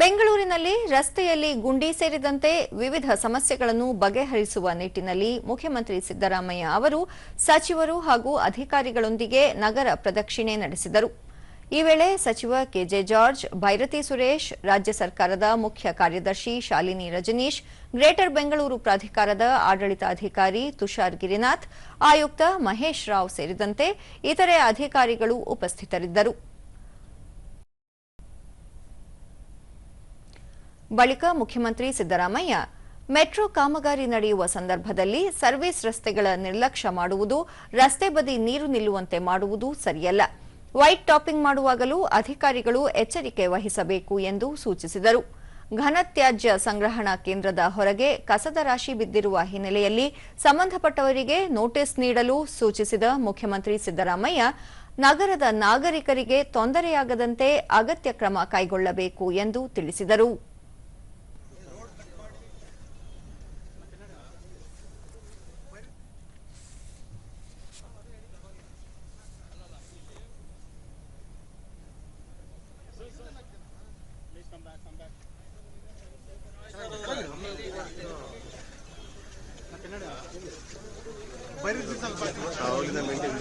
ಬೆಂಗಳೂರಿನಲ್ಲಿ ರಸ್ತೆಯಲ್ಲಿ ಗುಂಡಿ ಸೇರಿದಂತೆ ವಿವಿಧ ಸಮಸ್ಯೆಗಳನ್ನು ಬಗೆಹರಿಸುವ ನಿಟ್ಟಿನಲ್ಲಿ ಮುಖ್ಯಮಂತ್ರಿ ಸಿದ್ದರಾಮಯ್ಯ ಅವರು ಸಚಿವರು ಹಾಗೂ ಅಧಿಕಾರಿಗಳೊಂದಿಗೆ ನಗರ ಪ್ರದಕ್ಷಿಣೆ ನಡೆಸಿದರು. ಈ ವೇಳೆ ಸಚಿವ ಕೆಜೆ ಜಾರ್ಜ್, ಭೈರತಿ ಸುರೇಶ್, ರಾಜ್ಯ ಸರ್ಕಾರದ ಮುಖ್ಯ ಕಾರ್ಯದರ್ಶಿ ಶಾಲಿನಿ ರಜನೀಶ್, ಗ್ರೇಟರ್ ಬೆಂಗಳೂರು ಪ್ರಾಧಿಕಾರದ ಆಡಳಿತಾಧಿಕಾರಿ ತುಷಾರ್ ಗಿರಿನಾಥ್, ಆಯುಕ್ತ ಮಹೇಶ್ ರಾವ್ ಸೇರಿದಂತೆ ಇತರೆ ಅಧಿಕಾರಿಗಳು ಉಪಸ್ಥಿತರಿದ್ದರು. ಬಳಿಕ ಮುಖ್ಯಮಂತ್ರಿ ಸಿದ್ದರಾಮಯ್ಯ ಮೆಟ್ರೋ ಕಾಮಗಾರಿ ನಡೆಯುವ ಸಂದರ್ಭದಲ್ಲಿ ಸರ್ವಿಸ್ ರಸ್ತೆಗಳ ನಿರ್ಲಕ್ಷ್ಯ ಮಾಡುವುದು, ರಸ್ತೆ ಬದಿ ನೀರು ನಿಲ್ಲುವಂತೆ ಮಾಡುವುದು ಸರಿಯಲ್ಲ. ವೈಟ್ ಟಾಪಿಂಗ್ ಮಾಡುವಾಗಲೂ ಅಧಿಕಾರಿಗಳು ಎಚ್ಚರಿಕೆ ವಹಿಸಬೇಕು ಎಂದು ಸೂಚಿಸಿದರು. ಘನತ್ಯಾಜ್ಯ ಸಂಗ್ರಹಣಾ ಕೇಂದ್ರದ ಹೊರಗೆ ಕಸದ ರಾಶಿ ಬಿದ್ದಿರುವ ಹಿನ್ನೆಲೆಯಲ್ಲಿ ಸಂಬಂಧಪಟ್ಟವರಿಗೆ ನೋಟಿಸ್ ನೀಡಲು ಸೂಚಿಸಿದ ಮುಖ್ಯಮಂತ್ರಿ ಸಿದ್ದರಾಮಯ್ಯ, ನಗರದ ನಾಗರಿಕರಿಗೆ ತೊಂದರೆಯಾಗದಂತೆ ಅಗತ್ಯ ಕ್ರಮ ಕೈಗೊಳ್ಳಬೇಕು ಎಂದು ತಿಳಿಸಿದರು. ಅವಾಗಿಂದ ಮೇಂಟೈನ್